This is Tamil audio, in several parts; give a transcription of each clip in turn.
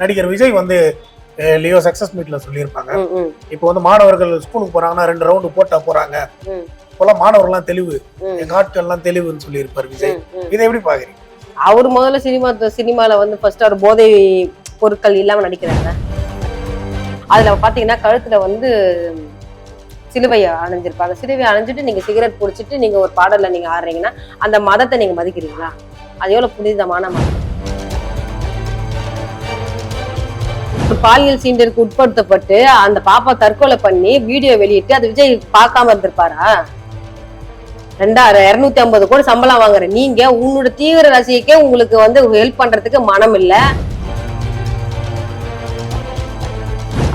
நடிகர் விஜய் வந்து லியோ சக்சஸ் மீட்ல சொல்லியிருப்பாங்க. இப்போ வந்து மாணவர்கள் ஸ்கூலுக்கு போறாங்கன்னா ரெண்டு ரவுண்டு போட்டா போறாங்க. இப்போல்லாம் மாணவர்கள்லாம் தெளிவு. எங்க ஆட்கள்லாம் தெளிவுன்னு சொல்லியிருப்பார் விஜய். இதை எப்படி பாக்குறீங்க? அவர் முதல்ல சினிமா சினிமால வந்து ஃபர்ஸ்ட் அவர் போதை பொருட்கள் இல்லாம நடிக்கிறாங்க. அதுல பாத்தீங்கன்னா கழுத்துல வந்து சிலுவையை அணைஞ்சிருப்பாங்க சிலுவையை அணைஞ்சிட்டு நீங்க சிகரெட் குடிச்சிட்டு நீங்க ஒரு பாடல்ல நீங்க ஆடுறீங்கன்னா அந்த மதத்தை நீங்க மதிக்கிறீங்களா? அது எவ்வளவு புனிதமான மதம். பாலியல் சீண்டருக்கு உட்படுத்தப்பட்டு அந்த பாப்பா தற்கொலை பண்ணி வீடியோ வெளியிட்டு அது விஜய் பார்க்காம இருந்திருப்பாரா? ரெண்டாயிரம் இருநூத்தி ஐம்பது கோடி சம்பளம் வாங்குற நீங்க உன்னோட தீவிர ரசிகைக்கே உங்களுக்கு வந்து ஹெல்ப் பண்றதுக்கு மனம் இல்ல.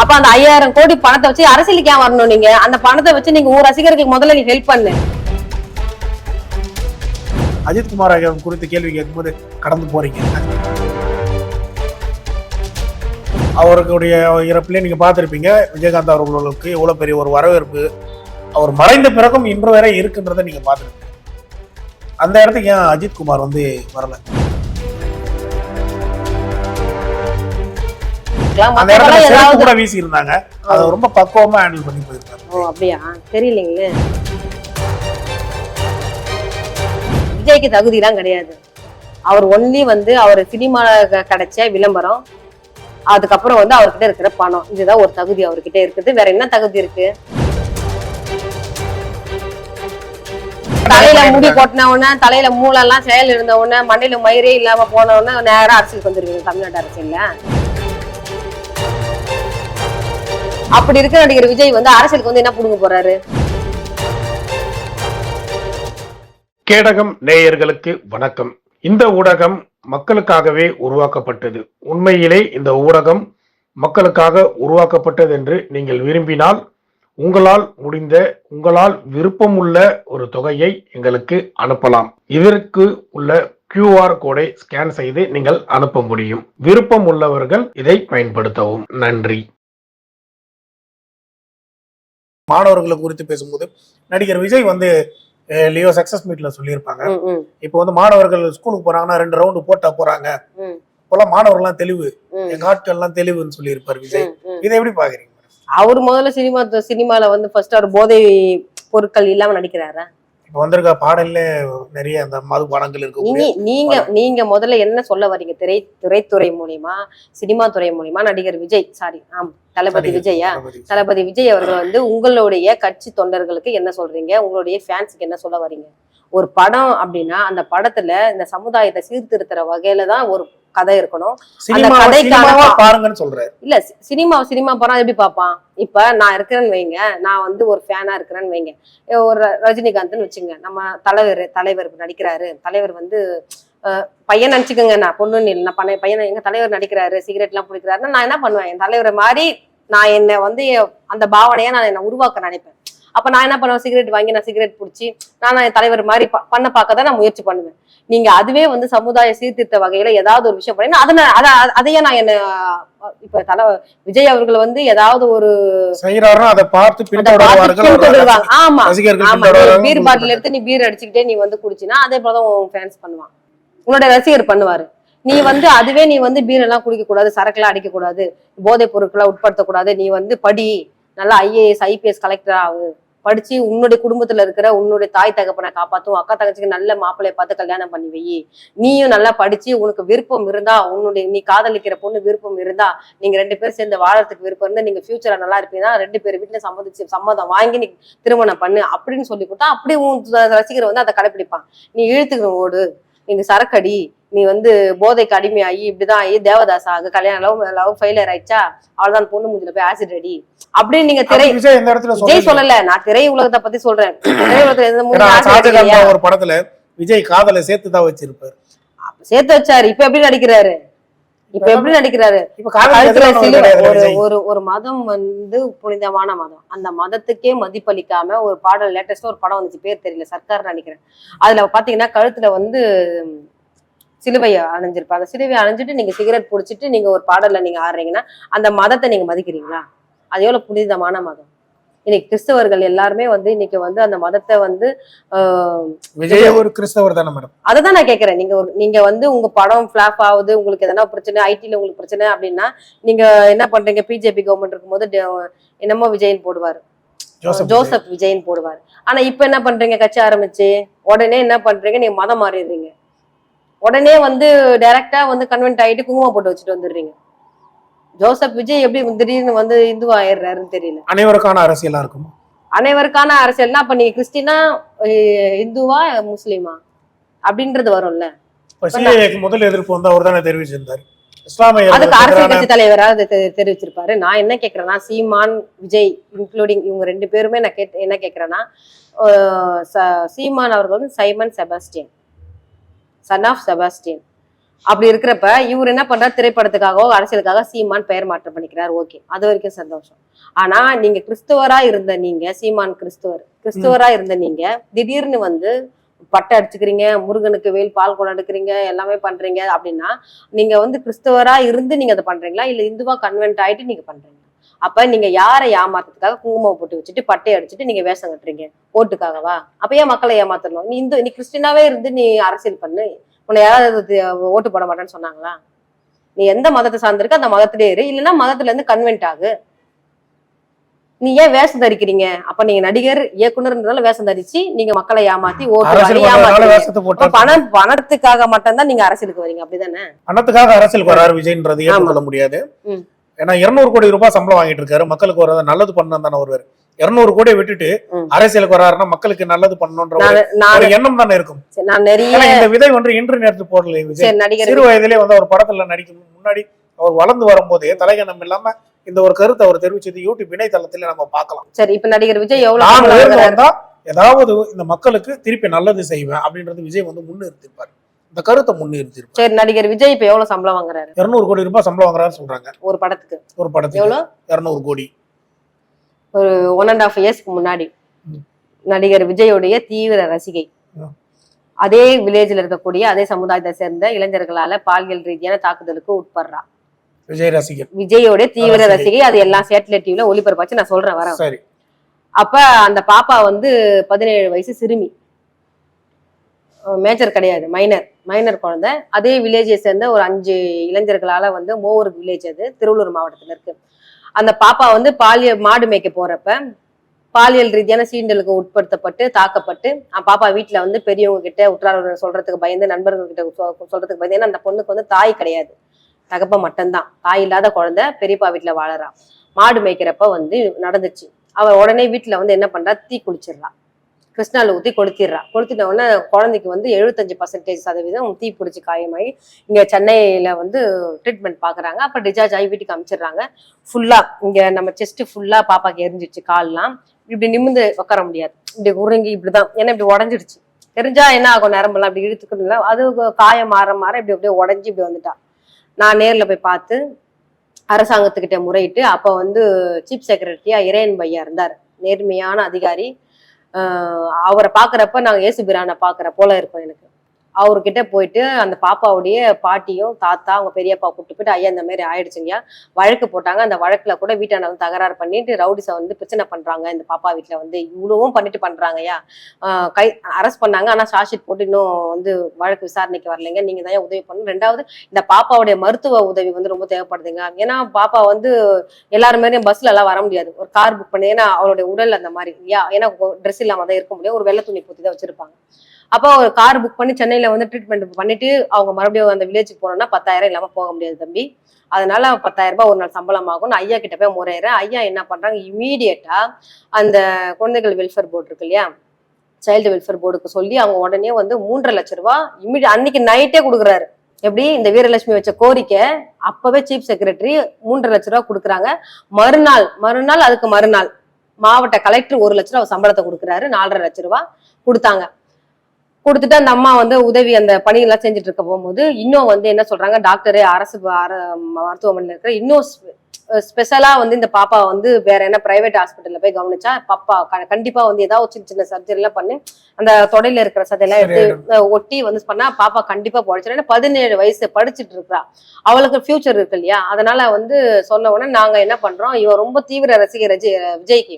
அப்ப அந்த ஐயாயிரம் கோடி பணத்தை வச்சு அரசியலுக்கு ஏன் வரணும் நீங்க? அந்த பணத்தை வச்சு நீங்க உங்க ரசிகர்களுக்கு முதல்ல நீ ஹெல்ப் பண்ணு. அஜித் குமார் குறித்து கேள்வி கேட்கும்போது கடந்து போறீங்க. அவர்களுடைய இறப்பிலே நீங்க பார்த்திருப்பீங்க. விஜயகாந்த் அவர்களுக்கு எவ்வளவு பெரிய ஒரு வரவேற்பு. அவர் மறைந்த பிறகும் இன்று வரை இருக்குன்றதை நீங்க பார்த்திருப்பீங்க. அந்த இடத்துக்கு ஏன் அஜித் குமார் வந்து வரல? அந்த இடத்துல ஏதாவது கூட வீசி இருந்தாங்க அதை ரொம்ப பக்குவமா ஹேண்டில் பண்ணி போயிருக்காரு. ஓ அப்படியா? தெரியலீங்களே. விஜய்க்கு தகுதிலாம் கிடையாது. அவர் ஒன்லி வந்து அவர் சினிமால க- கிடைச்ச விளம்பரம் அதுக்கப்புறம் வந்து அவர்கிட்ட இருக்கிற பணம் இதுதான் ஒரு தகுதி அவர்கிட்ட இருக்குது. வேற என்ன தகுதி இருக்கு? தலையில முடி கொட்டின உடனே தலையில மூளை எல்லாம் செயல் இருந்த உடனே மண்டையில மயிரே இல்லாம போன உடனே நேரா அரசியலுக்கு வந்துருவீங்க தமிழ்நாட்டு அரசியல்ல. அப்படி இருக்க நடிகர் விஜய் வந்து அரசியலுக்கு வந்து என்ன புடுங்க போறாரு? கேடகம் நேயர்களுக்கு வணக்கம். இந்த ஊடகம் மக்களுக்காகவே உருவாக்கப்பட்டது. உண்மையிலே இந்த ஊடகம் மக்களுக்காக உருவாக்கப்பட்டது என்று நீங்கள் விரும்பினால் உங்களால் முடிந்த உங்களால் விருப்பமுள்ள ஒரு தொகையை எங்களுக்கு அனுப்பலாம். இதற்கு உள்ள கியூஆர் கோடை ஸ்கேன் செய்து நீங்கள் அனுப்ப முடியும். விருப்பம் உள்ளவர்கள் இதை பயன்படுத்தவும். நன்றி. மாணவர்களை குறித்து பேசும்போது நடிகர் விஜய் வந்து லியோ சக்சஸ் மீட்ல சொல்லியிருப்பாங்க. இப்போ வந்து மாணவர்கள் ஸ்கூலுக்கு போறாங்கன்னா ரெண்டு ரவுண்டு போட்டா போறாங்க. இப்போல்லாம் மாணவர்கள்லாம் தெளிவு. எங்க ஆட்கள்லாம் தெளிவுன்னு சொல்லியிருப்பார் விஜய். இதை எப்படி பாக்குறீங்க? அவர் முதல்ல சினிமா சினிமால வந்து ஃபர்ஸ்ட் அவர் போதை பொருட்கள் இல்லாம நடிக்கிறாரா? இப்போ வந்திருக்க பாடல்ல நிறைய அந்த மது படங்கள் இருக்கக்கூடிய நீங்க நீங்க முதல்ல என்ன சொல்ல வரீங்க? திரை திரைத்துறை மூலியமா சினிமா துறை மூலியமா? நடிகர் விஜய் சாரி ஆம் தளபதி விஜயா? தளபதி. தளபதி விஜய் அவர்கள் வந்து உங்களுடைய கட்சி தொண்டர்களுக்கு என்ன சொல்றீங்க? உங்களுடைய ஃபேன்ஸுக்கு என்ன சொல்ல வரீங்க? ஒரு படம் அப்படின்னா அந்த படத்துல இந்த சமுதாயத்தை சீர்திருத்துற வகையில தான் ஒரு கதை இருக்கணும். சினிமாவை கதைக்கான பாருங்கன்னு சொல்றாரு இல்ல சினிமா சினிமா படம் எப்படி பார்ப்பான் இப்ப நான் இருக்கிறேன்னு வைங்க. நான் வந்து ஒரு ஃபேனா இருக்கிறேன்னு வைங்க. ஒரு ரஜினிகாந்த்னு வச்சுங்க. நம்ம தலைவர் தலைவர் நடிக்கிறாரு. தலைவர் வந்து பையன் நினைச்சுக்கோங்க நான் பொண்ணுன்னு இல்லை நான் பண்ண பையன் எங்க தலைவர் நடிக்கிறாரு. சிகரெட் எல்லாம் பிடிக்கிறாருன்னா நான் என்ன பண்ணுவேன்? என் தலைவரை மாதிரி நான் என்னை வந்து அந்த பாவனையா நான் என்ன உருவாக்க நினைப்பேன். அப்ப நான் என்ன பண்ணுவேன்? சிகரெட் வாங்கி நான் சிகரெட் பிடிச்சி நான் என் தலைவர் மாதிரி பண்ண பார்க்க தான் நான் முயற்சி பண்ணுவேன். நீங்க அதுவே வந்து சமுதாய சீர்திருத்த வகையில ஏதாவது ஒரு விஷயம் பண்ணீங்கன்னா அதை அதையே நான் என்ன இப்ப தலை விஜய் அவர்கள் வந்து ஏதாவது ஒரு. ஆமா ஆமா. பீர் பாட்டில் எடுத்து நீ பீர் அடிச்சுக்கிட்டே நீ வந்து குடிச்சினா அதே போலதான் உன் ஃபேன்ஸ் பண்ணுவான் உன்னோட ரசிகர் பண்ணுவாரு. நீ வந்து அதுவே நீ வந்து பீர் எல்லாம் குடிக்க கூடாது சரக்குலாம் அடிக்க கூடாது போதைப் பொருட்களை உட்படுத்தக்கூடாது நீ வந்து படி நல்லா ஐஏஎஸ் ஐபிஎஸ் கலெக்டர் ஆகு. படிச்சு உன்னுடைய குடும்பத்துல இருக்கிற உன்னுடைய தாய் தகப்பனை காப்பாத்தும் அக்கா தங்கச்சிக்கு நல்ல மாப்பிள்ளைய பார்த்து கல்யாணம் பண்ணி வை. நீயும் நல்லா படிச்சு உனக்கு விருப்பம் இருந்தா உன்னுடைய நீ காதலிக்கிற பொண்ணு விருப்பம் இருந்தா நீங்க ரெண்டு பேரும் சேர்ந்து வாழறதுக்கு விருப்பம் இருந்தா நீங்க ஃபியூச்சர்ல நல்லா இருப்பீங்கன்னா ரெண்டு பேர் வீட்டுல சம்மதிச்சு சம்மதம் வாங்கி நீ திருமணம் பண்ணு அப்படின்னு சொல்லி கொடுத்தா அப்படி உன் ரசிகர் வந்து அதை கடைப்பிடிப்பான். நீ இழுத்துக்கணும் ஓடு நீங்க சரக்கடி நீ வந்து போதைக்கு அடிமையாகி இப்படிதான் ஆகி தேவதாஸ் ஆகு. கல்யாணம் லவ் லவ் ஃபெயிலியர் ஆயிடுச்சா? அவ்வளவுதான் பொண்ணு மூஞ்சில போய் ஆசிட் அடி. அப்படின்னு நீங்க திரை விஜய் சொல்லல. நான் திரை உலகத்தை பத்தி சொல்றேன். திரை உலகத்துல ஒரு படத்துல விஜய் காதலை சேர்த்து தான் வச்சிருப்பாரு சேர்த்து வச்சாரு. இப்ப எப்படி நடிக்கிறாரு? இப்ப எப்படி நடிக்கிறாரு? ஒரு. ஒரு ஒரு மதம் வந்து புனிதமான மதம். அந்த மதத்துக்கே மதிப்பளிக்காம ஒரு பாடல் லேட்டஸ்டா ஒரு படம் வந்துச்சு. பேர் தெரியல. சர்க்கார் நினைக்கிறேன். அதுல பாத்தீங்கன்னா கழுத்துல வந்து சிலுவையை அணைஞ்சிருப்பாங்க அந்த சிலுவையை அணைஞ்சிட்டு நீங்க சிகரெட் பிடிச்சிட்டு நீங்க ஒரு பாடல்ல நீங்க ஆடுறீங்கன்னா அந்த மதத்தை நீங்க மதிக்கிறீங்களா? அது எவ்வளவு புனிதமான மதம். இன்னைக்கு கிறிஸ்தவர்கள் எல்லாருமே வந்து இன்னைக்கு வந்து அந்த மதத்தை வந்து விஜய் ஒரு கிறிஸ்தவர் தானே மேடம்? அதை தான் நான் கேட்கறேன் நீங்க ஒரு நீங்க வந்து உங்க படம் ஃபிளாப் ஆகுது உங்களுக்கு எதனா பிரச்சனை ஐடில உங்களுக்கு பிரச்சனை அப்படின்னா நீங்க என்ன பண்றீங்க? பிஜேபி கவர்மெண்ட் இருக்கும்போது என்னமோ விஜயன் போடுவாரு. ஜோசப் விஜயன் போடுவாரு. ஆனா இப்ப என்ன பண்றீங்க? கட்சி ஆரம்பிச்சு உடனே என்ன பண்றீங்க? நீங்க மதம் மாறிடுறீங்க. உடனே வந்து டைரக்டா வந்து கன்வென்ட் ஆயிட்டு குங்குமம் போட்டு வச்சுட்டு வந்துடுறீங்க. ஜோசப் விஜய் எப்படி திடீர்னு வந்து இந்து ஆயிடுறாருன்னு தெரியல. அனைவருக்கான அரசியலா இருக்குமா? அனைவருக்கான அரசியல்னா அப்ப நீங்க கிறிஸ்டினா இந்துவா முஸ்லீமா அப்படின்றது வரும்ல. முதல் எதிர்ப்பு வந்து அவர் தானே தெரிவிச்சிருந்தாரு. அதுக்கு அரசியல் கட்சி தலைவரா தெரிவிச்சிருப்பாரு. நான் என்ன கேக்குறேன்னா சீமான் விஜய் இன்க்ளூடிங் இவங்க ரெண்டு பேருமே நான் கேட் என்ன கேக்குறேன்னா சீமான் அவர்கள் வந்து Simon Sebastian. Son of Sebastian அப்படி இருக்கிறப்ப இவர் என்ன பண்றாரு? திரைப்படத்துக்காகவோ அரசியலுக்காக சீமான் பெயர் மாற்றம் பண்ணிக்கிறார். ஓகே. அது வரைக்கும் சந்தோஷம். ஆனா நீங்க கிறிஸ்துவரா இருந்த நீங்க சீமான் கிறிஸ்துவர் கிறிஸ்துவரா இருந்த நீங்க திடீர்னு வந்து பட்டை அடிச்சுக்கிறீங்க முருகனுக்கு வேல் பால் குடம் எடுக்கிறீங்க எல்லாமே பண்றீங்க அப்படின்னா நீங்க வந்து கிறிஸ்தவரா இருந்து நீங்க அதை பண்றீங்களா? இல்ல இந்துவா கன்வென்ட் ஆயிட்டு நீங்க பண்றீங்களா? அப்ப நீங்க யாரை ஏமாத்துறதுக்காக குங்குமம் போட்டு வச்சுட்டு பட்டை அடிச்சுட்டு நீங்க வேஷம் கட்டுறீங்க? ஓட்டுக்காகவா? அப்ப ஏன் மக்களை ஏமாத்தணும் நீ இந்து நீ கிறிஸ்டினாவே இருந்து நீ அரசியல் பண்ணு. உன்னை யாராவது ஓட்டு போட மாட்டேன்னு சொன்னாங்களா? நீ எந்த மதத்தை சார்ந்திருக்க அந்த மதத்திலே இரு. இல்லைன்னா மதத்துல இருந்து கன்வென்ட் ஆகு. நீ ஏன் வேஷம் தரிக்கிறீங்க? அப்ப நீங்க நடிகர் இயக்குனர்ன்றதால வேஷம் தரிச்சு நீங்க மக்களை ஏமாத்தி ஓட்டு போட்டு பணம் பணத்துக்காக மட்டும்தான் நீங்க அரசியலுக்கு வரீங்க. அப்படிதானே? பணத்துக்காக அரசியலுக்கு வராரு விஜய்ன்றது ஏற்றுக்கொள்ள முடியாது. ஏன்னா இருநூறு கோடி ரூபாய் சம்பளம் வாங்கிட்டு இருக்காரு. மக்களுக்கு ஒரு நல்லது பண்ணணும் தானே வருவாரு இருநூறு கோடியை விட்டுட்டு. அரசியலுக்கு வராருன்னா மக்களுக்கு நல்லது ஒரு எண்ணம் தானே இருக்கும். இந்த விதை வந்து இன்று நேரத்து போடல விஜய் சிறு வயதிலே வந்து அவர் படத்துல நடிக்கும் முன்னாடி அவர் வளர்ந்து வரும்போதே தலைகணம் இல்லாம இந்த ஒரு கருத்தை அவர் தெரிவிச்சது யூடியூப் இணையதளத்துல நம்ம பார்க்கலாம். சரி இப்ப நடிகர் விஜய் எவ்வளவு ஏதாவது இந்த மக்களுக்கு திருப்பி நல்லது செய்வேன் அப்படின்றது விஜய் வந்து முன்னிறுத்திருப்பார் இந்த கருத்தை முன்னிறுத்திருப்பார் சரி நடிகர் விஜய் இப்ப எவ்வளவு சம்பளம் வாங்குறாரு? இருநூறு கோடி ரூபாய் சம்பளம் வாங்குறாரு சொல்றாங்க. ஒரு படத்துக்கு. ஒரு படத்துக்கு. எவ்வளவு? இருநூறு கோடி. ஒரு ஒன் அண்ட் ஆஃப் இயர்ஸ்க்கு முன்னாடி. நடிகர் விஜயோடைய தீவிர ரசிகை. அதே வில்லேஜ்ல இருக்கக்கூடிய அதே சமுதாயத்தை சேர்ந்த இளைஞர்களால பாலியல் ரீதியான தாக்குதலுக்கு உட்படுறா. விஜய் ரசிகர் விஜயோட தீவிர ரசிகை. ரசிகை. அது எல்லாம் சேட்டலைட் டிவில ஒளிபரப்பாச்சு நான் சொல்றேன் வரேன். சரி. அப்ப அந்த பாப்பா வந்து பதினேழு வயசு சிறுமி. மேஜர் கிடையாது மைனர் மைனர் குழந்தை. அதே வில்லேஜை சேர்ந்த ஒரு அஞ்சு இளைஞர்களால வந்து மோவர் வில்லேஜ் அது திருவள்ளூர் மாவட்டத்தில் இருக்கு. அந்த பாப்பா வந்து பாலியல் மாடு மேய்க்க போறப்ப பாலியல் ரீதியான சீண்டலுக்கு உட்படுத்தப்பட்டு தாக்கப்பட்டு அந்த பாப்பா வீட்டில் வந்து பெரியவங்க கிட்ட உற்றார் சொல்றதுக்கு பயந்து நண்பர்கள் கிட்ட சொ- சொல்றதுக்கு பயந்து ஏன்னா அந்த பொண்ணுக்கு வந்து தாய் கிடையாது. தகப்ப மட்டும்தான். தாய் இல்லாத குழந்தை பெரியப்பா வீட்டில் வாழறா. மாடு மேய்க்கிறப்ப வந்து நடந்துச்சு. அவ உடனே வீட்டில் வந்து என்ன பண்றா? தீ குளிச்சிடலாம் கிருஷ்ணாவில் ஊற்றி கொளுத்திடுறா. கொளுத்திட்ட உடனே குழந்தைக்கு வந்து எழுபத்தஞ்சு பர்சன்டேஜ் சதவீதம் தீ பிடிச்சி காயமாயி இங்கே சென்னையில் வந்து ட்ரீட்மெண்ட் பார்க்குறாங்க அப்போ டிஸ்சார்ஜ் ஆகி வீட்டுக்கு அனுப்பிச்சிடுறாங்க ஃபுல்லாக இங்கே நம்ம செஸ்ட் ஃபுல்லாக பாப்பாக்கு எரிஞ்சிடுச்சு கால்லாம். இப்படி நிமிந்து உட்கார முடியாது. இப்படி உருங்கி இப்படிதான். ஏன்னா இப்படி உடஞ்சிடுச்சு. தெரிஞ்சா என்ன ஆகும்? நரம்பெல்லாம் இப்படி இழுத்துக்கணும்ல அது காயம் மாற மாற இப்படி அப்படியே உடஞ்சி இப்படி வந்துட்டா. நான் நேரில் போய் பார்த்து அரசாங்கத்துக்கிட்ட முறையிட்டு அப்போ வந்து சீஃப் செக்ரட்டரியா இறையன் பையா இருந்தார். நேர்மையான அதிகாரி. அவரை பார்க்குறப்ப நாங்கள் இயேசு பிரானை பார்க்குற போல இருக்கும் எனக்கு. அவர்கிட்ட போயிட்டு அந்த பாப்பாவுடைய பாட்டியும் தாத்தா அவங்க பெரியப்பா கூப்பிட்டு போயிட்டு ஐயா இந்த மாதிரி ஆயிடுச்சுங்கய்யா. வழக்கு போட்டாங்க. அந்த வழக்குல கூட வீட்டாண்ட வந்து தகராறு பண்ணிட்டு ரவுடிஸை வந்து பிரச்சனை பண்றாங்க. இந்த பாப்பா வீட்டில் வந்து இவ்வளவும் பண்ணிட்டு பண்றாங்கய்யா. கை அரெஸ்ட் பண்ணாங்க. ஆனால் சார்ஜ் போட்டு இன்னும் வந்து வழக்கு விசாரணைக்கு வரலைங்க. நீங்க தான் உதவி பண்ணணும். ரெண்டாவது இந்த பாப்பாவுடைய மருத்துவ உதவி வந்து ரொம்ப தேவைப்படுதுங்க. ஏன்னா பாப்பா வந்து எல்லாரும் மாதிரியும் பஸ்ல எல்லாம் வர முடியாது. ஒரு கார் புக் பண்ணி ஏன்னா அவளுடைய உடல் அந்த மாதிரி இல்லையா? ஏன்னா ட்ரெஸ் இல்லாம தான் இருக்க முடியும். ஒரு வெள்ளை துணி பூத்தி தான் வச்சிருப்பாங்க. அப்போ ஒரு கார் புக் பண்ணி சென்னையில வந்து ட்ரீட்மெண்ட் பண்ணிட்டு அவங்க மறுபடியும் அந்த வில்லேஜுக்கு போனோம்னா பத்தாயிரம் இல்லாம போக முடியாது தம்பி. அதனால பத்தாயிரம் ரூபாய் ஒரு நாள் சம்பளம் ஆகும். நான் ஐயா கிட்ட போய் முறையிறேன். ஐயா என்ன பண்றாங்க? இமீடியட்டா அந்த குழந்தைகள் வெல்ஃபேர் போர்டு இருக்கு இல்லையா? சைல்டு வெல்ஃபேர் போர்டுக்கு சொல்லி அவங்க உடனே வந்து மூன்றரை லட்ச ரூபாய் இமீடியட் அன்னைக்கு நைட்டே கொடுக்குறாரு. எப்படி? இந்த வீரலட்சுமி வச்ச கோரிக்கை அப்பவே சீஃப் செக்ரட்டரி மூன்றரை லட்ச ரூபாய் கொடுக்குறாங்க. மறுநாள் மறுநாள் அதுக்கு மறுநாள் மாவட்ட கலெக்டர் ஒரு லட்ச ரூபா சம்பளத்தை கொடுக்குறாரு. நாலரை லட்ச ரூபாய் கொடுத்தாங்க. கொடுத்துட்டு அந்த அம்மா வந்து உதவி அந்த பணியெல்லாம் செஞ்சுட்டு இருக்க போகும்போது இன்னும் வந்து என்ன சொல்றாங்க டாக்டரு அரசு மருத்துவமனையில் இருக்கிற இன்னும் ஸ்பெஷலா வந்து இந்த பாப்பா வந்து வேற என்ன பிரைவேட் ஹாஸ்பிட்டல்ல போய் கவனிச்சா பாப்பா க- கண்டிப்பா வந்து ஏதாவது சின்ன சின்ன சர்ஜரி எல்லாம் பண்ணி அந்த தொடையில இருக்கிற சதையெல்லாம் எடுத்து ஒட்டி வந்து பண்ணா பாப்பா கண்டிப்பா பொழைச்சிடும். ஏன்னா பதினேழு வயசு படிச்சுட்டு இருக்கா அவளுக்கு ஃபியூச்சர் இருக்கு இல்லையா? அதனால வந்து சொன்ன உடனே நாங்க என்ன பண்றோம் இவ ரொம்ப தீவிர ரசிகர் விஜய்க்கு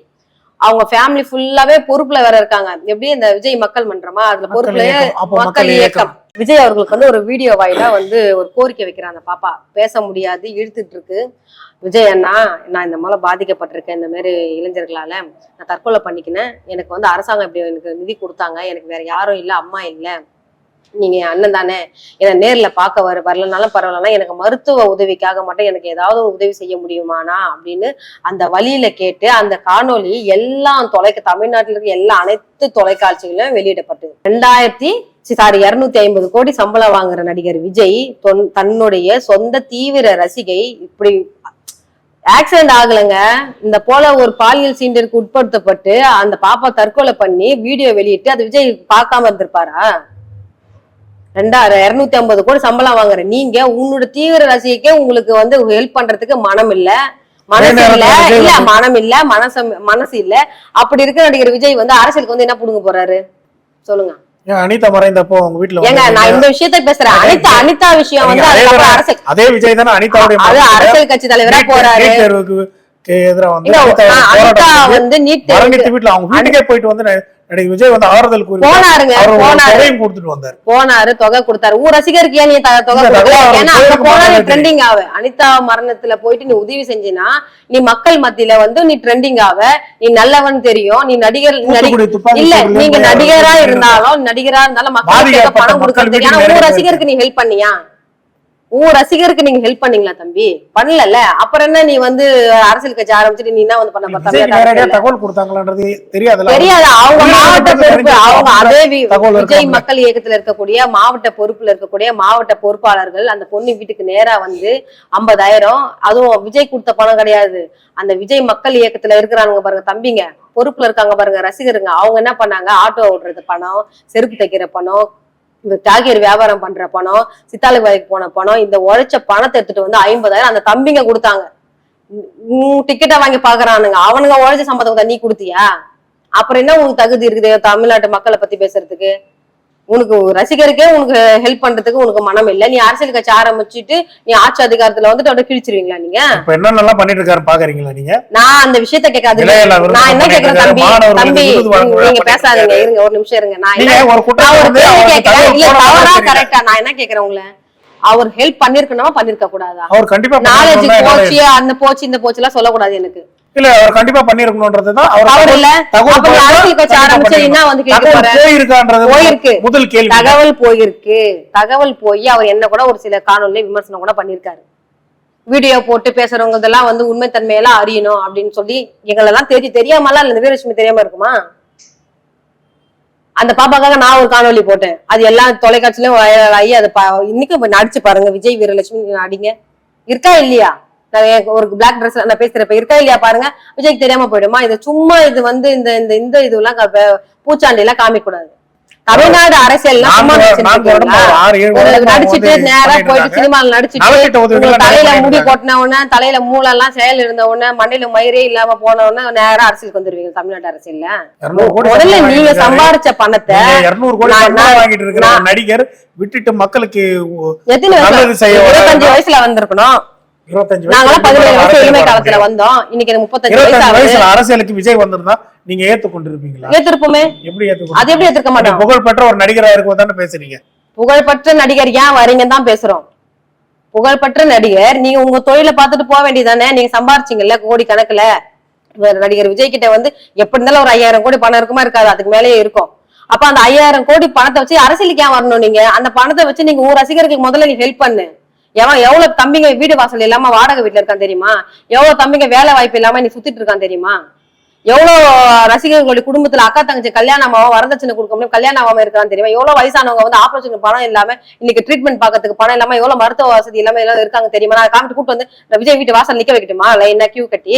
அவங்க ஃபேமிலி ஃபுல்லாவே பொறுப்புல வேற இருக்காங்க. எப்படி இந்த விஜய் மக்கள் மன்றமா? அதுல பொறுப்புலயே மக்கள் இயக்கம். விஜய் அவர்களுக்கு வந்து ஒரு வீடியோ வாயிலா வந்து ஒரு கோரிக்கை வைக்கிறான் அந்த பாப்பா. பேச முடியாது இழுத்துட்டு இருக்கு. விஜய் அண்ணா நான் இந்த மாதிரி பாதிக்கப்பட்டிருக்கேன் இந்த மாதிரி இளைஞர்களால நான் தற்கொலை பண்ணிக்கினேன். எனக்கு வந்து அரசாங்கம் இப்படி எனக்கு நிதி கொடுத்தாங்க. எனக்கு வேற யாரும் இல்ல அம்மா இல்ல. நீங்க அண்ணன் தானே? என்னை நேர்ல பார்க்க வர வரலனாலும் பரவாயில்லனா எனக்கு மருத்துவ உதவிக்காக மட்டும் எனக்கு ஏதாவது உதவி செய்ய முடியுமானா அப்படின்னு அந்த வழியில கேட்டு அந்த காணொளி எல்லாம் தொலைக்க தமிழ்நாட்டில் இருக்க எல்லா அனைத்து தொலைக்காட்சிகளும் வெளியிடப்பட்டது. ரெண்டாயிரத்தி சாரி இருநூத்தி ஐம்பது கோடி சம்பளம் வாங்குற நடிகர் விஜய் தொன்- தன்னுடைய சொந்த தீவிர ரசிகை இப்படி ஆக்சிடென்ட் ஆகலைங்க. இந்த போல ஒரு பாலியல் சீண்டருக்கு உட்படுத்தப்பட்டு அந்த பாப்பா தற்கொலை பண்ணி வீடியோ வெளியிட்டு அது விஜய் பார்க்காம இருந்திருப்பாரா? ரெண்டாயிரம் இருநூத்தி ஐம்பது கோடி சம்பளம் வாங்குற. நீங்க உன்னோட தீவிர ரசிகைக்கே உங்களுக்கு வந்து ஹெல்ப் பண்றதுக்கு மனம் இல்ல. மனசு இல்ல. இல்ல மனம் இல்ல. மனசு மனசு இல்ல. அப்படி இருக்க நடிகர் விஜய் வந்து அரசியலுக்கு வந்து என்ன புடுங்க போறாரு? சொல்லுங்க. அனிதா மறைந்தப்போ உங்க வீட்டுல ஏங்க நான் இந்த விஷயத்த பேசுறேன். அனிதா அனிதா விஷயம் வந்து அரசியல் அதே விஜய் தானே அனிதாவுடைய அது அரசியல் கட்சி தலைவரா போறாரு. தேர்வுக்கு வந்து அனிதா வந்து நீட் வீட்டுல அவங்க வீட்டுக்கே போயிட்டு வந்து ந- நடிகர் விஜய் வந்து ஆறுதல் கூறி போனாருங்க போனாரு. தொகையும் கொடுத்துட்டு வந்தார். போனாரு தொகை கொடுத்தாரு. ஊர் ரசிகருக்கு ஏன் நீ தொகை ஏன்னா அங்க போனா நீ ட்ரெண்டிங் ஆவ. அனிதா மரணத்துல போயிட்டு நீ உதவி செஞ்சினா நீ மக்கள் மத்தியில வந்து நீ ட்ரெண்டிங் ஆவ. நீ நல்லவன் தெரியும். நீ நடிகர் இல்ல நீங்க நடிகரா இருந்தாலும் நடிகரா இருந்தாலும் மக்களுக்கு பணம் மக்கள் கொடுக்கறதுக்கு. ஏன்னா ஊர் ரசிகருக்கு நீ ஹெல்ப் பண்ணியா? உன் ரசிகருக்கு நீங்க ஹெல்ப் பண்ணீங்களா தம்பி? பண்ணல அப்புறம் என்ன நீ வந்து அரசியல் கட்சி ஆரம்பிச்சுட்டு நீ என்ன வந்து பண்ண அரசியல்ல? தகவல் கொடுத்தாங்களான்றது தெரியாதுல்ல. தெரியாது? அவங்க மாவட்ட பொறுப்பு அவங்க அதே விஜய். மக்கள் இயக்கத்துல இருக்கக்கூடிய மாவட்ட பொறுப்புல இருக்கக்கூடிய மாவட்ட பொறுப்பாளர்கள் அந்த பொண்ணு வீட்டுக்கு நேரா வந்து ஐம்பதாயிரம். அதுவும் விஜய் கொடுத்த பணம் கிடையாது. அந்த விஜய் மக்கள் இயக்கத்துல இருக்கிறாங்க பாருங்க தம்பிங்க. பொறுப்புல இருக்காங்க பாருங்க ரசிகருங்க. அவங்க என்ன பண்ணாங்க? ஆட்டோ ஓட்டுறது பணம் செருப்பு தைக்கிற பணம் இந்த டாகியர் வியாபாரம் பண்ற பணம் சித்தாளுக்கு வேலைக்கு போன பணம் இந்த உழைச்ச பணத்தை எடுத்துட்டு வந்து ஐம்பதாயிரம் அந்த தம்பிங்க கொடுத்தாங்க. டிக்கெட்டா வாங்கி பாக்குறானுங்க. அவனுங்க உழைச்ச சம்பளத்தை நீ கொடுத்தியா? அப்புறம் என்ன உனக்கு தகுதி இருக்குது? தமிழ்நாட்டு மக்களை பத்தி பேசுறதுக்கு. உனக்கு ரசிகருக்கே உனக்கு ஹெல்ப் பண்றதுக்கு உனக்கு மனம் இல்ல. நீ அரசியல் கட்சி ஆரம்பிச்சுட்டு நீ ஆட்சி அதிகாரத்துல வந்துட்டு அப்படியே கிழிச்சிருவீங்களா நீங்க? இப்ப என்னென்னலாம் பண்ணிட்டு இருக்காரு பாக்குறீங்களா நீங்க? நான் அந்த விஷயத்த கேட்காது நான் என்ன கேக்குறேன் தம்பி? தம்பி நீங்க பேசாதீங்க. இருங்க ஒரு நிமிஷம் இருங்க. நான் தகவல் இல்ல தவறா. கரெக்டா நான் என்ன கேக்குறேன் உங்களை? அவர் ஹெல்ப் பண்ணிருக்கணுமா? பண்ணிருக்க கூடாதா அவர் கண்டிப்பா நாலேஜ் போச்சு அந்த போச்சு இந்த போச்சு எல்லாம் சொல்லக்கூடாது எனக்கு. இல்ல அவர் கண்டிப்பா பண்ணிருக்கணும்ன்றதுதான் அவர் அவர். முதல் கேள்வி. தகவல் போயிருக்கு. தகவல் போய் அவர் என்ன கூட ஒரு சில காணொலி விமர்சனம் கூட பண்ணிருக்காரு வீடியோ போட்டு பேசுறவங்க இதெல்லாம் வந்து உண்மை தன்மையெல்லாம் அறியணும் அப்படின்னு சொல்லி எங்களெல்லாம் தெரிய தெரியாமலாம் இல்ல வீரலட்சுமி தெரியாம இருக்குமா? அந்த பாப்பாக்காக நான் ஒரு காணொளி போட்டேன். அது எல்லா தொலைக்காட்சியிலும் ஆகி அதை இன்னைக்கு நடிச்சு பாருங்க. விஜய் வீரலட்சுமி அடிங்க இருக்கா இல்லையா? ஒரு பிளாக் ட்ரெஸ்ல நான் பேசுறப்ப இருக்கா இல்லையா பாருங்க. விஜய்க்கு தெரியாம போயிடுமா? இது சும்மா இது வந்து இந்த இந்த இந்த இதுலாம் பூச்சாண்டி எல்லாம் காமிக்க கூடாது தமிழ்நாடு நான்கு நடிச்சிட்டு நேரா போயிட்டு. சினிமால நடிச்சிட்டு தலையில முடி கொட்டின உடனே தலையில மூளை எல்லாம் செயல் இருந்த உடனே மண்டையில மயிரே இல்லாம போன உடனே நேரா அரசியலுக்கு வந்துருவீங்க தமிழ்நாட்டு அரசியல்ல. முதல்ல நீங்க. சம்பாரிச்ச பணத்தை இருநூறு கோடி வாங்கிட்டு இருக்கிற நடிகர் விட்டுட்டு மக்களுக்கு எத்தனை வயசுல வந்திருக்கணும். இருபத்தஞ்சு நாங்களாம் பதினேழு வயசு வர காலத்துல. வந்தோம். இன்னைக்கு எனக்கு முப்பத்தஞ்சு வயசு வயசுல அரசியலுக்கு விஜய் வந்திருந்தா நீங்க ஏத்துக்கொண்டிருப்பீங்களா? ஏத்திருப்போமே. எப்படி அது எப்படி ஏத்துக்க மாட்டோம்? புகழ்பெற்ற ஒரு நடிகரா இருக்கும் தானே பேசுறீங்க. புகழ்பெற்ற நடிகர் ஏன் வரீங்கன்னு தான் பேசுறோம். புகழ்பெற்ற நடிகர் நீங்க உங்க தொழிலை பார்த்துட்டு போக வேண்டியதானே நீங்க சம்பாரிச்சீங்கல்ல கோடி கணக்குல நடிகர் விஜய் கிட்ட வந்து எப்படி இருந்தாலும் ஒரு ஐயாயிரம் கோடி பணம் இருக்குமா இருக்காது அதுக்கு மேலேயே இருக்கும். அப்ப அந்த ஐயாயிரம் கோடி பணத்தை வச்சு அரசியலுக்கு ஏன் வரணும் நீங்க? அந்த பணத்தை வச்சு நீங்க ஊர் ரசிகர்களுக்கு முதல்ல நீ ஹெல்ப் பண்ணு. எவன் எவ்வளவு தம்பிங்க வீடு வாசல் இல்லாம வாடகை வீட்டுல இருக்கான் தெரியுமா? எவ்வளவு தம்பிங்க வேலை வாய்ப்பு இல்லாம நீ சுத்திட்டு இருக்கான் தெரியுமா? எவ்வளவு ரசிகர்களுடைய குடும்பத்துல அக்கா தங்கச்சி கல்யாணம் ஆகாம வரதட்சணை கொடுக்க முடியும் கல்யாணம் ஆகாம இருக்கான்னு தெரியுமா? எவ்வளவு வயசானவங்க வந்து ஆபரேஷன் பணம் இல்லாம இன்னைக்கு ட்ரீட்மெண்ட் பாக்கிறதுக்கு பணம் இல்லாம எவ்வளவு மருத்துவ வசதி இல்லாம எல்லாம் இருக்காங்க தெரியுமா? நான் காமிட்டு கூட்டு வந்து விஜய் வீட்டு வாசல் நிக்க வைக்கட்டுமா? லைனா கியூ கட்டி?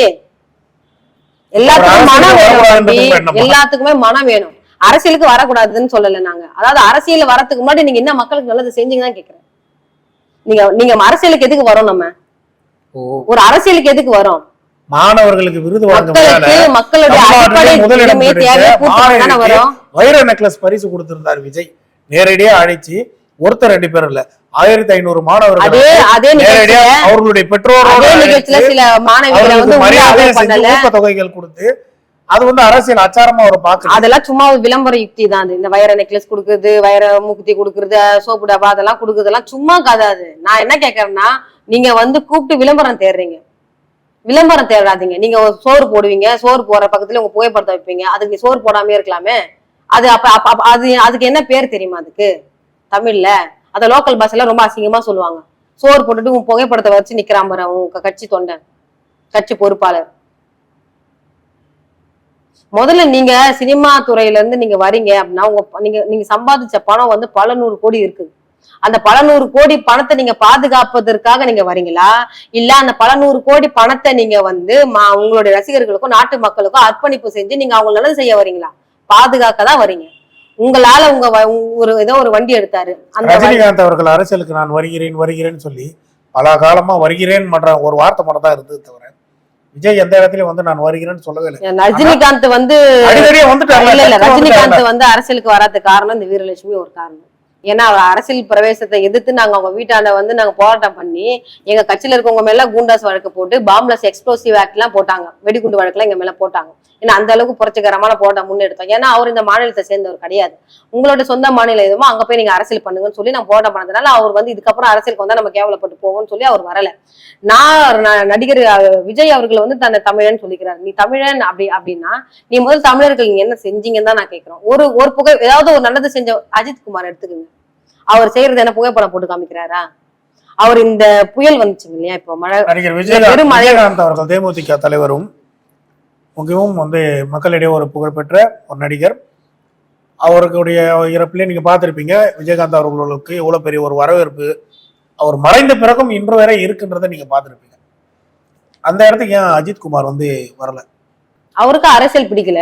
எல்லாத்துக்கும் மனம் வேணும்? எல்லாத்துக்குமே மனம் வேணும். அரசியலுக்கு வரக்கூடாதுன்னு சொல்லல நாங்க. அதாவது அரசியல் வரதுக்கு முன்னாடி நீங்க என்ன மக்களுக்கு நல்லது செஞ்சீங்கன்னு கேக்குறேன். நீங்க நீங்க அரசியலுக்கு எதுக்கு வரோம் நம்ம? ஒரு அரசியலுக்கு எதுக்கு வரோம்? மாணவர்களுக்கு விருது வழங்க மக்களுடைய அடிப்படை வைர நெக்லஸ் பரிசு கொடுத்திருந்தார் விஜய். நேரடியா அழைச்சு ஒருத்தர் ரெண்டு பேர் இல்ல ஆயிரத்தி ஐநூறு மாணவர்கள் அதே அவர்களுடைய பெற்றோரோட சில ஊக்க தொகைகள் கொடுத்து அது வந்து அரசியல் அச்சாரமா ஒரு பாக்கு அதெல்லாம் சும்மா ஒரு விளம்பர யுக்தி தான் அது. இந்த வைர நெக்லஸ் கொடுக்குறது வைர மூக்குத்தி கொடுக்குறது சோப்பு டப்பா அதெல்லாம் கொடுக்குறதெல்லாம் சும்மா கதை அது. நான் என்ன கேட்கறேன்னா நீங்க வந்து கூப்பிட்டு விளம்பரம் தேடுறீங்க. விளம்பரம் தேடாதீங்க. நீங்க சோறு போடுவீங்க சோறு போடுற பக்கத்துல உங்க புகைப்படத்தை வைப்பீங்க. அதுக்கு சோறு போடாமே இருக்கலாமே. அது அப்ப அது அதுக்கு என்ன பேர் தெரியுமா அதுக்கு? தமிழ்ல. அத லோக்கல் பாஷைல ரொம்ப அசிங்கமா சொல்லுவாங்க. சோறு போட்டுட்டு உன் புகைப்படத்தை வச்சு நிக்கிறான் உங்க கட்சி தொண்டன் கட்சி பொறுப்பாளர். முதல்ல நீங்க சினிமா துறையில இருந்து நீங்க வரீங்க அப்படின்னா உங்க நீங்க நீங்க சம்பாதிச்ச பணம் வந்து பல நூறு கோடி இருக்குது. அந்த பல நூறு கோடி பணத்தை நீங்க பாதுகாப்பதற்காக நீங்க வரீங்களா? இல்ல அந்த பல நூறு கோடி பணத்தை நீங்க வந்து உங்களுடைய ரசிகர்களுக்கும் நாட்டு மக்களுக்கும் அர்ப்பணிப்பு செஞ்சு நீங்க அவங்க நல்லது செய்ய வரீங்களா? பாதுகாக்க தான் வரீங்க. உங்களால உங்க வ- ஒரு ஏதோ ஒரு வண்டி எடுத்தாரு. அந்த ரஜினிகாந்த் அவர்கள் அரசியலுக்கு நான் வருகிறேன் வருகிறேன்னு சொல்லி பல காலமா வருகிறேன் மன்ற ஒரு வார்த்தை மட்டும் தான் இருந்தது தவிர விஜய் எந்த இடத்துலயும் வந்து நான் வருகிறேன்னு சொல்லவே இல்லை. ரஜினிகாந்த் வந்து ரஜினிகாந்த் வந்து அரசியலுக்கு வராத காரணம் இந்த வீரலட்சுமி ஒரு காரணம். ஏன்னா அவர் அரசியல் பிரவேசத்தை எதிர்த்து நாங்க அவங்க வீட்டாண்ட வந்து நாங்க போராட்டம் பண்ணி எங்க கட்சியில இருக்கவங்க மேல கூண்டாஸ் வழக்கு போட்டு பாம்லஸ் எக்ஸ்ப்ளோசிவ் ஆக்ட் எல்லாம் போட்டாங்க. வெடிகுண்டு வழக்குலாம் எங்க மேல போட்டாங்க. ஏன்னா அந்த அளவுக்கு புரட்சிகரமான போராட்டம் முன்னெடுத்தோம் ஏன்னா அவர் இந்த மாநிலத்தை சேர்ந்தவர் கிடையாது. உங்களோட சொந்த மாநிலம் எதுவோ அங்க போய் நீங்க அரசியல் பண்ணுங்கன்னு சொல்லி நான் போராட்டம் பண்ணதுனால அவர் வந்து இதுக்கப்புறம் அரசியலுக்கு வந்தா நம்ம கேவலப்பட்டு போவோம்னு சொல்லி அவர் வரல. நான் ந- நடிகர் விஜய் அவர்கள் வந்து தன்னை தமிழன் சொல்லிக்கிறார். நீ தமிழன் அப்படி அப்படின்னா நீ முதல் தமிழர்கள் நீங்க என்ன செஞ்சீங்கன்னு தான் நான் கேட்கிறோம் ஒரு ஒரு புகை ஏதாவது ஒரு நல்லது செஞ்ச அஜித் குமார் எடுத்துக்கோங்க. அவர் செய்யறது என்ன புகைப்படம் போட்டு காமிக்கிறாரா? அவர் இந்த புயல் வந்துச்சுங்க இல்லையா இப்போ? மழை நடிகர் விஜயகாந்த் அவர்கள் தேமுதிக தலைவரும் மிகவும் வந்து மக்களிடையே ஒரு புகழ்பெற்ற ஒரு நடிகர். அவருடைய இறப்பிலே நீங்க பார்த்திருப்பீங்க விஜயகாந்த் அவர்களுக்கு எவ்வளவு பெரிய ஒரு வரவேற்பு அவர் மறைந்த பிறகும் இன்று வரை இருக்குன்றதை நீங்க பார்த்திருப்பீங்க. அந்த இடத்துக்கு ஏன் அஜித் குமார் வந்து வரல? அவருக்கு அரசியல் பிடிக்கல.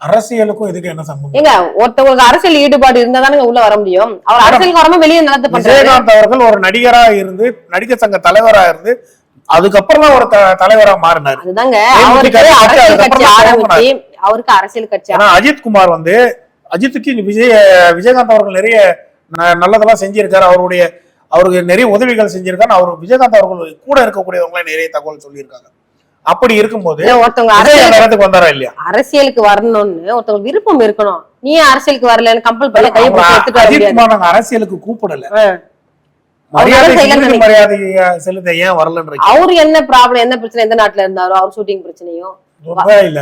அரசியலுக்கும் இதுக்கு என்ன சம்பந்தம்? ஏங்க ஒருத்தவங்களுக்கு அரசியல் ஈடுபாடு இருந்தா தானே உள்ள வர முடியும். அவர் அரசியலுக்கு வராம வெளியே பண்றாரு. விஜயகாந்த் அவர்கள் ஒரு நடிகரா இருந்து நடிகர் சங்க தலைவரா இருந்து அதுக்கப்புறம் தான் ஒரு தலைவரா மாறினார். அவருக்கு அரசியல் கட்சி அரசியல் ஆனா அஜித் குமார் வந்து அஜித்துக்கு விஜய் விஜயகாந்த் அவர்கள் நிறைய நல்லதெல்லாம் செஞ்சிருக்காரு. அவருடைய அவருக்கு நிறைய உதவிகள் செஞ்சிருக்காரு. அவர் விஜயகாந்த் அவர்கள் கூட இருக்கக்கூடியவங்களே நிறைய தகவல் சொல்லியிருக்காங்க. அப்படி இருக்கும்போது ஒருத்தவங்க விஜய் அரசியல் அந்த இடத்துக்கு வந்தாரா இல்லையா? அரசியலுக்கு வரணும்னு ஒருத்தவங்க விருப்பம் இருக்கணும். நீ அரசியலுக்கு வரலன்னு கம்பல் பண்ணி கை எடுத்துட்டு அரசியலுக்கு கூப்பிடல. அவர் என்ன ப்ராப்ளம் என்ன பிரச்சனை எந்த நாட்டுல இருந்தாரோ அவர் ஷூட்டிங் பிரச்சனையும். துபாயில.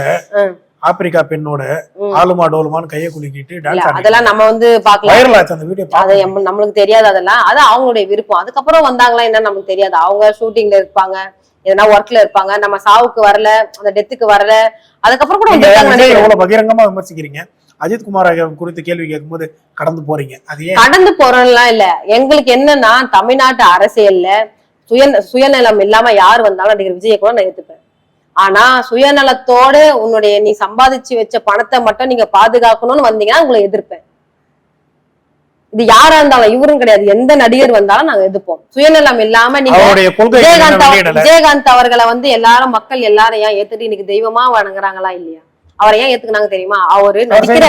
ஆப்பிரிக்கா பெண்ணோட ம். ஆலுமா டோலுமான்னு கையை குலுக்கிட்டு அதெல்லாம் நம்ம வந்து பாக்கலாம் அந்த வீடியோ அது நம்மளுக்கு தெரியாது அதெல்லாம். அது அவங்களுடைய விருப்பம். அதுக்கப்புறம் வந்தாங்களா என்ன நமக்கு தெரியாது. அவங்க ஷூட்டிங்ல இருப்பாங்க. எதனா ஒர்க்ல இருப்பாங்க. நம்ம சாவுக்கு வரல அந்த டெத்துக்கு வரல அதுக்கப்புறம் கூட பகிரங்கமா விமர்சிக்கிறீங்க? அஜித் குமார் குறித்து கேள்வி கேட்கும்போது கடந்து போறீங்க. அது கடந்து போறோம்லாம் இல்ல. எங்களுக்கு என்னன்னா தமிழ்நாட்டு அரசியல்ல சுய சுயநலம் இல்லாம யார் வந்தாலும் நடிகர் விஜயை கூட நான் ஏத்துப்பேன். ஆனா சுயநலத்தோட உன்னுடைய நீ சம்பாதிச்சு வச்ச பணத்தை மட்டும் நீங்க பாதுகாக்கணும்னு வந்தீங்கன்னா உங்களை எதிர்ப்பேன். இது யாரா இருந்தாலும் இவரும் கிடையாது. எந்த நடிகர் வந்தாலும் நாங்க எதிர்ப்போம். சுயநலம் இல்லாம நீங்க விஜயகாந்த் விஜயகாந்த் அவர்களை வந்து எல்லாரும் மக்கள் எல்லாரும் ஏன் ஏத்துட்டு இன்னைக்கு தெய்வமா வணங்குறாங்களா இல்லையா? அவரை ஏன் ஏத்துக்குனாங்க தெரியுமா? அவரு நடிக்கிற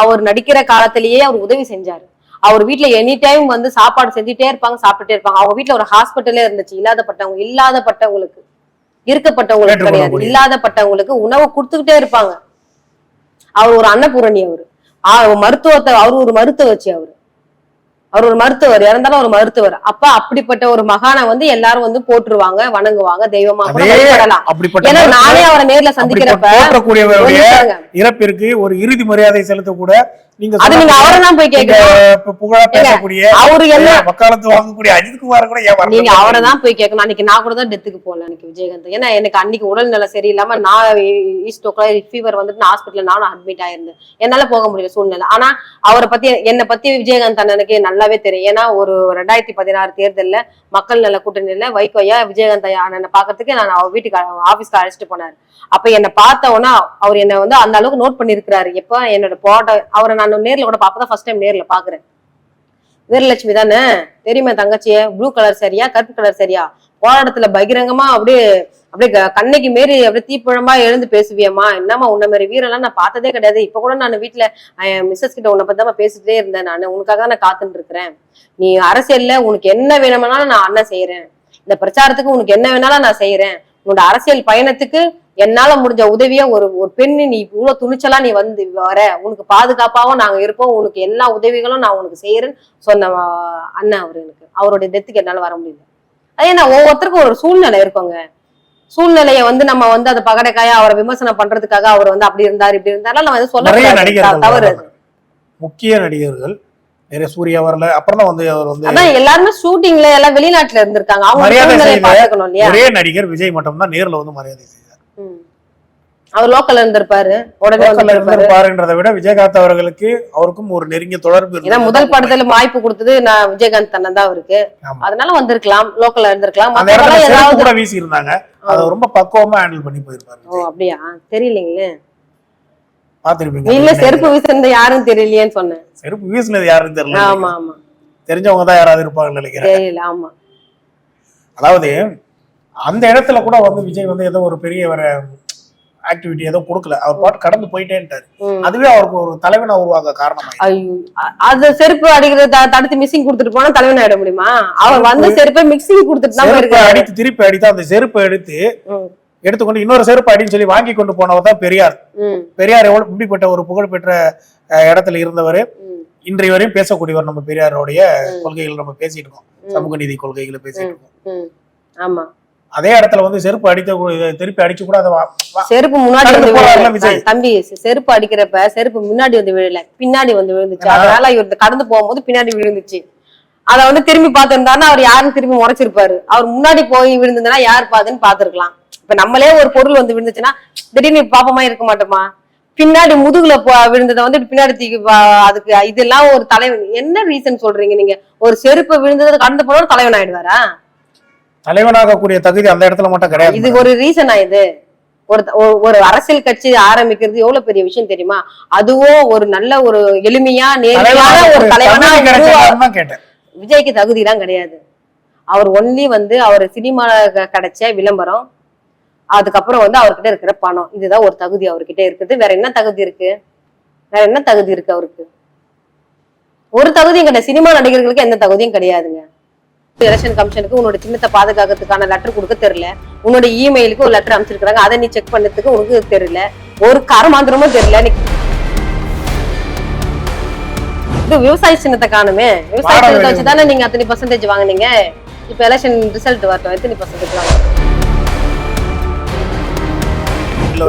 அவர் நடிக்கிற காலத்திலேயே அவர் உதவி செஞ்சாரு. அவர் வீட்ல எனி டைம் வந்து சாப்பாடு செஞ்சுட்டே இருப்பாங்க சாப்பிட்டுட்டே இருப்பாங்க. அவங்க வீட்ல ஒரு ஹாஸ்பிட்டலே இருந்துச்சு. இல்லாதப்பட்டவங்க இல்லாதப்பட்டவங்களுக்கு இருக்கப்பட்டவங்களுக்கு கிடையாது. இல்லாதப்பட்டவங்களுக்கு உணவு கொடுத்துக்கிட்டே இருப்பாங்க. அவர் ஒரு அன்னபூரணி அவரு. மருத்துவத்தை அவர் ஒரு மருத்துவ வச்சு அவரு. அவர் ஒரு மருத்துவர் இறந்தாலும் ஒரு மருத்துவர் அப்ப அப்படிப்பட்ட ஒரு மகானை வந்து எல்லாரும் வந்து போற்றுவாங்க வணங்குவாங்க தெய்வமா ஏன்னா நானே அவரை நேர்ல சந்திக்கிறப்ப. இறப்பிற்கு ஒரு இறுதி மரியாதை செலுத்த கூட நீங்க அது நீங்க சொன்ன- அவரை தான் போய் நீங்க கேட்கணும். இப்ப புகழா பேசக்கூடிய அவரு என்ன வக்காலத்து வாங்கக்கூடிய அஜித் குமார் கூட ஏன் வரல நீங்க அவரை தான் போய் கேட்கணும். அன்னைக்கு நான் கூட தான் டெத்துக்கு போகல அன்னைக்கு விஜயகாந்த். ஏன்னா எனக்கு அன்னைக்கு உடல் நிலை சரியில்லாம நான் ஈஸ்டோக்ல ஃபீவர் வந்துட்டு நான் நானும் அட்மிட் ஆயிருந்தேன். என்னால போக முடியல சூழ்நிலை. ஆனா அவரை பத்தி என்னை பத்தி விஜயகாந்த் அண்ணனுக்கு நல்லாவே தெரியும். ஏன்னா ஒரு ரெண்டாயிரத்தி பதினாறு தேர்தல்ல மக்கள் நல கூட்டணியில வைகோயா விஜயகாந்த் அண்ணனை பாக்கிறதுக்கு நான் அவர் வீட்டுக்கு ஆபீஸ்க்கு அழைச்சிட்டு போனாரு. அப்ப என்னை பார்த்த உடனே அவர் என்னை வந்து அந்த அளவுக்கு நோட் பண்ணிருக்கிறாரு எப்ப? என்னோட போட்டோ அவரை நான் நேர்ல கூட பாப்பதான் ஃபர்ஸ்ட் டைம் நேர்ல பாக்குறேன். வீரலட்சுமி தானே? தெரியுமா தங்கச்சிய? ப்ளூ கலர் சரியா? கருப்பு கலர் சரியா? போராட்டத்துல பகிரங்கமா அப்படியே அப்படியே கண்ணைக்கு மாரி அப்படியே தீப்பழமா எழுந்து பேசுவியம்மா. என்னம்மா உன்ன மாதிரி வீரெல்லாம் நான் பார்த்ததே கிடையாது. இப்ப கூட நான் வீட்டுல மிஸ்ஸஸ் கிட்ட உன்னை பத்தாம பேசிட்டே இருந்தேன் நான். உனக்காக தான் நான் காத்துட்டு இருக்கிறேன். நீ அரசியல்ல உனக்கு என்ன வேணும்னாலும் நான் அண்ணன் செய்யறேன் இந்த பிரச்சாரத்துக்கு உனக்கு என்ன வேணாலும் நான் செய்யறேன் உன்னோட அரசியல் பயணத்துக்கு என்னால முடிஞ்ச உதவியா ஒரு ஒரு பெண்ணு நீ இவ்வளவு துணிச்சலா நீ வந்து வர உனக்கு பாதுகாப்பாவும் நாங்க இருப்போம் உனக்கு எல்லா உதவிகளும் நான் உனக்கு செய்யறேன்னு சொன்ன அண்ணன் அவரு எனக்கு. அவருடைய டெத்துக்கு என்னால வர முடியல. அது என்ன ஒவ்வொருத்தருக்கும் ஒரு சூழ்நிலை இருக்குங்க. சூழ்நிலையை வந்து நம்ம வந்து அதை பகடைக்காயா அவரை விமர்சனம் பண்றதுக்காக அவர் வந்து அப்படி இருந்தாரு இப்படி இருந்தாரு நம்ம வந்து சொல்ல தவறு. முக்கிய நடிகர்கள். நிறைய சூர்யா வரல அப்புறம் தான் வந்து அவர் வந்து அதான் எல்லாருமே ஷூட்டிங்ல எல்லாம் வெளிநாட்டுல இருந்திருக்காங்க. அவங்க மரியாதை ஒரே நடிகர் விஜய் மட்டும் தான் நேர்ல வந்து மரியாதை. அவர் லோக்கல்ல இருந்திருப்பாரு. உடனே இருந்திருப்பாருன்றதை விட விஜயகாந்த் அவர்களுக்கு அவருக்கும் ஒரு நெருங்கிய தொடர்பு ஏன்னா. முதல் படத்துல வாய்ப்பு கொடுத்தது நான் விஜயகாந்த் அண்ணன் தான் அவருக்கு. அதனால வந்திருக்கலாம் லோக்கல்ல இருந்திருக்கலாம். கூட வீசி இருந்தாங்க அதை ரொம்ப பக்குவமா ஹேண்டில் பண்ணி போயிருப்பாரு ஓ அப்படியா? தெரியலீங்களே. பாத்திருப்பீங்க நீங்களே செருப்பு வீசுறது யாரும் தெரியலையேன்னு சொன்னேன். செருப்பு வீசினது யாருன்னு தெரியல ஆமா ஆமா. தெரிஞ்சவங்க தான் யாராவது இருப்பாங்கன்னு நினைக்கிறேன். தெரியல ஆமா. அதாவது அந்த இடத்துல கூட வந்து விஜய் வந்து ஏதோ ஒரு பெரிய ஆக்டிவிட்டி ஏதோ கொடுக்கல. அவர் பாட்டு கடந்து போயிட்டேன்ட்டாரு. அதுவே அவருக்கு ஒரு தலைவனா உருவாக்க காரணமாயிடுச்சு. ஐயோ. அ- அது செருப்பு அடிக்கிறது தடுத்து மிக்சிங் கொடுத்துட்டு போனா தலைவன் ஆயிட முடியுமா? அவர் வந்து செருப்பை மிக்சிங் கொடுத்துட்டு தான் அடித்து திருப்பி அடித்து அந்த செருப்பை எடுத்து எடுத்துக்கொண்டு இன்னொரு செருப்பு அடின்னு சொல்லி வாங்கி கொண்டு போனவர் தான் பெரியார். பெரியார் எவ்வளவு இப்படிப்பட்ட ஒரு புகழ்பெற்ற இடத்துல இருந்தவர். இன்றைய வரையும் பேசக்கூடியவர் நம்ம பெரியாரோடைய. கொள்கைகள் நம்ம பேசிட்டு இருக்கோம். சமூக நீதி கொள்கைகளை பேசிட்டு இருக்கோம். ஆமா. அதே இடத்துல வந்து செருப்பு அடித்த கூ- இதை திருப்பி அடிச்சு கூட அதை செருப்பு முன்னாடி வந்து. தம்பி செருப்பு அடிக்கிறப்ப செருப்பு முன்னாடி வந்து விழல. பின்னாடி வந்து விழுந்துச்சு. அதனால இவர் கடந்து போகும்போது பின்னாடி விழுந்துச்சு. அத வந்து திரும்பி பார்த்திருந்தாருன்னா அவர் யாரும் திரும்பி முறைச்சிருப்பாரு. அவர் முன்னாடி போய் விழுந்ததுன்னா யார் பாதுன்னு பாத்துருக்கலாம் இப்ப நம்மளே ஒரு பொருள் வந்து விழுந்துச்சுன்னா திடீர்னு பாப்பமா இருக்க மாட்டோமா? பின்னாடி முதுகுல விழுந்ததை வந்து பின்னாடி தூக்கி அதுக்கு இதெல்லாம் ஒரு தலைவன். என்ன ரீசன் சொல்றீங்க நீங்க? ஒரு செருப்பு விழுந்தது கடந்து போனோட தலைவன் ஆயிடுவாரா தலைவனாகக்கூடிய தகுதி அந்த இடத்துல மட்டும் கிடையாது. இது ஒரு ரீசனா இது. ஒரு ஒரு- அரசியல் கட்சி ஆரம்பிக்கிறது எவ்வளவு பெரிய விஷயம் தெரியுமா? அதுவும் ஒரு நல்ல ஒரு எளிமையா நேர்மையான ஒரு தலைவனா விஜய்க்கு தகுதி எல்லாம் கிடையாது. அவர் ஒன்லி வந்து அவர் சினிமால க- கிடைச்ச விளம்பரம் அதுக்கப்புறம் வந்து அவர்கிட்ட இருக்கிற பணம். இதுதான் ஒரு தகுதி அவர்கிட்ட இருக்குது. வேற என்ன தகுதி இருக்கு? வேற என்ன தகுதி இருக்கு அவருக்கு? ஒரு தகுதியும் கிடையாது. சினிமா நடிகர்களுக்கு எந்த தகுதியும் கிடையாதுங்க. எலெக்ஷன் கமிஷனுக்கு உன்னோட சின்னத்தை பாதுகாக்கிறதுக்கான லெட்டர் கொடுக்க தெரியல. உன்னோட இமெயிலுக்கு ஒரு லெட்டர் அமைச்சிருக்காங்க அதை நீ செக் பண்ணதுக்கு உனக்கு தெரியல. ஒரு கரமாந்திரமும் தெரியல. நீ இது விவசாய சின்னத்தை காணுமே. விவசாய சின்னத்தை வச்சு தானே நீங்க அத்தனை பர்சன்டேஜ் வாங்குனீங்க? இப்ப எலெக்ஷன் ரிசல்ட் வரட்டும். எத்தனை பர்சன்டேஜ் வாங்க?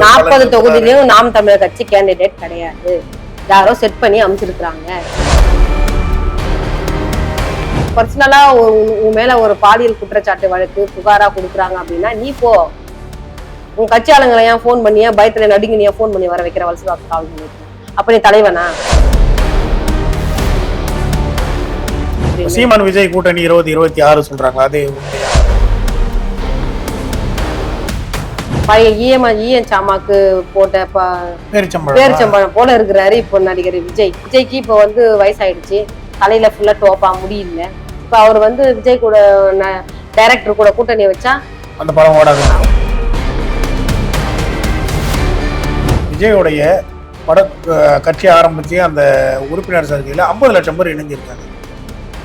நாற்பது தலைவர் தொகுதியிலயும் நாம் தமிழர் கட்சி கேண்டிடேட் கிடையாது. யாரோ செட் பண்ணி அமைச்சிருக்கிறாங்க பர்சனலா உன் மேல ஒரு பாலியல் குற்றச்சாட்டு வழக்கு புகாரா கொடுக்குறாங்க அப்படின்னா நீ போ. உன் கட்சி ஆளுங்களை ஏன் ஃபோன் பண்ணியா பயத்துல நடுங்கி நீ ஃபோன் பண்ணி வர வைக்கிற வலசு கால் பண்ணிருக்க அப்ப நீ தலைவனா? சீமான் விஜய் கூட்டணி இருபது இருபத்தி ஆறு சொல்றாங்க அது? பழைய இஎம் இஎன் சாமாக்கு போட்ட ப- பேரிச்சம்பழம். பேரிச்சம்பழம் போல இருக்கிறாரு இப்போ நடிகர் விஜய். விஜய்க்கு இப்போ வந்து வயசாயிடுச்சு. தலையில ஃபுல்லா டோப்பா முடியல இப்போ அவர் வந்து விஜய் கூட டைரக்டர் கூட கூட்டணி வச்சா அந்த படம் ஓடாது. விஜயோடைய பட கட்சி ஆரம்பிச்சு அந்த உறுப்பினர் சேர்க்கையில ஐம்பது லட்சம் பேர் இணைஞ்சிருக்காங்க.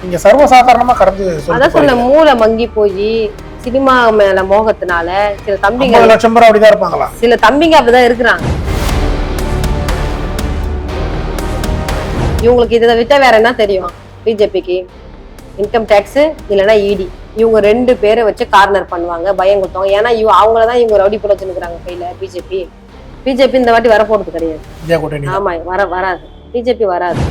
நீங்க சர்வசாதாரணமா கடந்து அதான் போறீங்க. மூளை மங்கி போய் சினிமா மேல மோகத்தினால சில தம்பிங்க லட்சம் பேர் அப்படிதான் இருப்பாங்களா? சில தம்பிங்க அப்படிதான் இருக்கிறாங்க. இவங்களுக்கு இதை விட்டா வேற என்ன தெரியும்? பிஜேபிக்கு இன்கம் டேக்ஸ் இல்லைன்னா இடி இவங்க ரெண்டு பேரை வச்சு கார்னர் பண்ணுவாங்க பயம் கொடுத்தவங்க ஏன்னா இவங்க அவங்கள தான் இவங்க ரவுடி புள்ள வச்சுருக்காங்க கையில பிஜேபி பிஜேபி இந்த வாட்டி வரப்போறது கிடையாது. விஜய் கூட்டணி ஆமா வர வராது. பிஜேபி வராது.